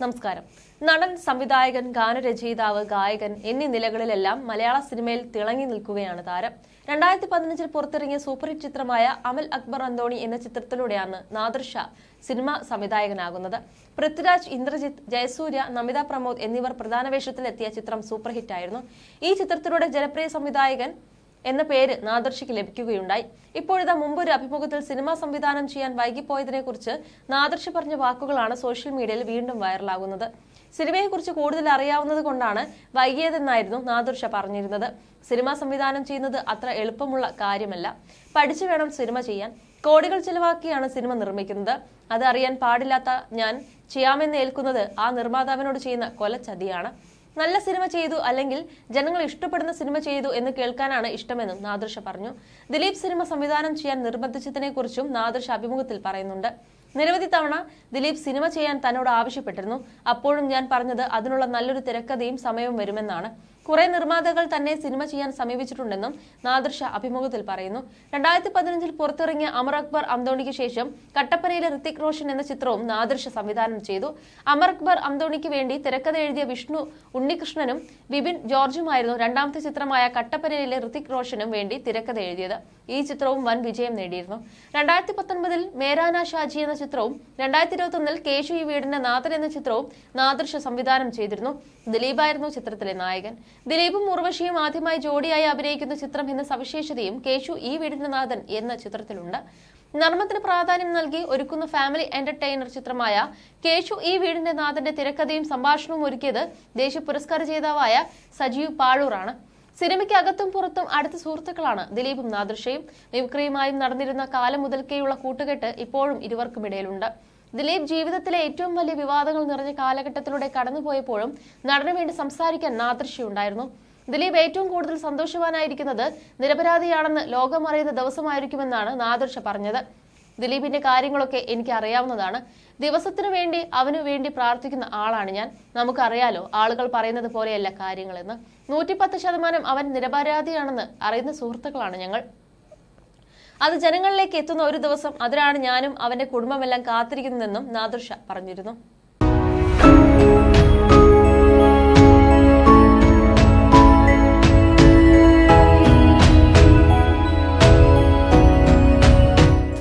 നമസ്കാരം. നടൻ സംവിധായകൻ ഗാനരചയിതാവ് ഗായകൻ എന്നീ നിലകളിലെല്ലാം മലയാള സിനിമയിൽ തിളങ്ങി നിൽക്കുകയാണ് താരം. രണ്ടായിരത്തി പതിനഞ്ചിൽ പുറത്തിറങ്ങിയ സൂപ്പർ ഹിറ്റ് ചിത്രമായ അമൽ അക്ബർ അന്തോണി എന്ന ചിത്രത്തിലൂടെയാണ് നാദർഷ സിനിമ സംവിധായകനാകുന്നത്. പൃഥ്വിരാജ് ഇന്ദ്രജിത്ത് ജയസൂര്യ നമിത പ്രമോദ് എന്നിവർ പ്രധാന വേഷത്തിലെത്തിയ ചിത്രം സൂപ്പർ ഹിറ്റായിരുന്നു ഈ ചിത്രത്തിലൂടെ ജനപ്രിയ സംവിധായകൻ എന്ന പേര് നാദർഷിക്ക് ലഭിക്കുകയുണ്ടായി. ഇപ്പോഴിതാ മുമ്പൊരു അഭിമുഖത്തിൽ സിനിമ സംവിധാനം ചെയ്യാൻ വൈകിപ്പോയതിനെ കുറിച്ച് നാദർഷി പറഞ്ഞ വാക്കുകളാണ് സോഷ്യൽ മീഡിയയിൽ വീണ്ടും വൈറലാകുന്നത്. സിനിമയെക്കുറിച്ച് കൂടുതൽ അറിയാവുന്നത് കൊണ്ടാണ് വൈകിയതെന്നായിരുന്നു നാദർഷ പറഞ്ഞിരുന്നത്. സിനിമ സംവിധാനം ചെയ്യുന്നത് അത്ര എളുപ്പമുള്ള കാര്യമല്ല. പഠിച്ചു വേണം സിനിമ ചെയ്യാൻ. കോടികൾ ചിലവാക്കിയാണ് സിനിമ നിർമ്മിക്കുന്നത്. അത് അറിയാൻ പാടില്ലാത്ത ഞാൻ ചെയ്യാമെന്ന് ഏൽക്കുന്നത് ആ നിർമ്മാതാവിനോട് ചെയ്യുന്ന കൊലച്ചതിയാണ്. നല്ല സിനിമ ചെയ്തു അല്ലെങ്കിൽ ജനങ്ങൾ ഇഷ്ടപ്പെടുന്ന സിനിമ ചെയ്തു എന്ന് കേൾക്കാനാണ് ഇഷ്ടമെന്നും നാദൃഷ പറഞ്ഞു. ദിലീപ് സിനിമ സംവിധാനം ചെയ്യാൻ നിർബന്ധിച്ചതിനെ കുറിച്ചും നാദൃഷ അഭിമുഖത്തിൽ പറയുന്നുണ്ട്. നിരവധി തവണ ദിലീപ് സിനിമ ചെയ്യാൻ തന്നോട് ആവശ്യപ്പെട്ടിരുന്നു. അപ്പോഴും ഞാൻ പറഞ്ഞത് അതിനുള്ള നല്ലൊരു തിരക്കഥയും സമയവും വരുമെന്നാണ്. കുറെ നിർമ്മാതാക്കൾ തന്നെ സിനിമ ചെയ്യാൻ സമീപിച്ചിട്ടുണ്ടെന്നും നാദർഷ അഭിമുഖത്തിൽ പറയുന്നു. രണ്ടായിരത്തി പതിനഞ്ചിൽ പുറത്തിറങ്ങിയ അമർ അക്ബർ അന്തോണിക്ക് ശേഷം കട്ടപ്പനയിലെ ഋത്തിക് റോഷൻ എന്ന ചിത്രവും നാദർഷ സംവിധാനം ചെയ്തു. അമർ അക്ബർ അന്തോണിക്ക് വേണ്ടി തിരക്കഥ എഴുതിയ വിഷ്ണു ഉണ്ണികൃഷ്ണനും വിപിൻ ജോർജുമായിരുന്നു രണ്ടാമത്തെ ചിത്രമായ കട്ടപ്പനയിലെ ഋത്തിക് റോഷനും വേണ്ടി തിരക്കഥ എഴുതിയത്. ഈ ചിത്രവും വൻ വിജയം നേടിയിരുന്നു. രണ്ടായിരത്തി പത്തൊൻപതിൽ മേരാന ഷാജി എന്ന ചിത്രവും രണ്ടായിരത്തി ഇരുപത്തി ഒന്നിൽ കേശു ഈ വീടിന്റെ നാഥൻ എന്ന ചിത്രവും നാദൃശ്യ സംവിധാനം ചെയ്തിരുന്നു. ദിലീപായിരുന്നു ചിത്രത്തിലെ നായകൻ. ദിലീപും ഉർവശിയും ആദ്യമായി ജോഡിയായി അഭിനയിക്കുന്ന ചിത്രം എന്ന സവിശേഷതയും കേശു ഈ വീടിന്റെ നാഥൻ എന്ന ചിത്രത്തിലുണ്ട്. നർമ്മത്തിന് പ്രാധാന്യം നൽകി ഒരുക്കുന്ന ഫാമിലി എന്റർടൈനർ ചിത്രമായ കേശു ഈ വീടിന്റെ നാഥന്റെ തിരക്കഥയും സംഭാഷണവും ഒരുക്കിയത് ദേശീയ പുരസ്കാര ജേതാവായ സജീവ് പാഴൂറാണ് സിനിമയ്ക്ക് അകത്തും പുറത്തും അടുത്ത സുഹൃത്തുക്കളാണ് ദിലീപും നാദൃശയും മിമിക്രിയുമായും നടന്നിരുന്ന കാലം മുതൽക്കേയുള്ള കൂട്ടുകെട്ട് ഇപ്പോഴും ഇരുവർക്കുമിടയിലുണ്ട് ദിലീപ് ജീവിതത്തിലെ ഏറ്റവും വലിയ വിവാദങ്ങൾ നിറഞ്ഞ കാലഘട്ടത്തിലൂടെ കടന്നുപോയപ്പോഴും നടനു വേണ്ടി സംസാരിക്കാൻ നാദൃശ്യുണ്ടായിരുന്നു ദിലീപ് ഏറ്റവും കൂടുതൽ സന്തോഷവാനായിരിക്കുന്നത് നിരപരാധിയാണെന്ന് ലോകമറിയുന്ന ദിവസമായിരിക്കുമെന്നാണ് നാദൃശ പറഞ്ഞത്. ദിലീപിന്റെ കാര്യങ്ങളൊക്കെ എനിക്ക് അറിയാവുന്നതാണ് ദിവസത്തിനു വേണ്ടി അവനു വേണ്ടി പ്രാർത്ഥിക്കുന്ന ആളാണ് ഞാൻ. നമുക്കറിയാലോ ആളുകൾ പറയുന്നത് പോലെയല്ല കാര്യങ്ങളെന്ന്. നൂറ്റിപ്പത്ത് ശതമാനം അവൻ നിരപരാധിയാണെന്ന് അറിയുന്ന സുഹൃത്തുക്കളാണ് ഞങ്ങൾ. അത് ജനങ്ങളിലേക്ക് എത്തുന്ന ഒരു ദിവസം അതിനാണ് ഞാനും അവന്റെ കുടുംബമെല്ലാം കാത്തിരിക്കുന്നതെന്നും നാദൃഷ പറഞ്ഞിരുന്നു.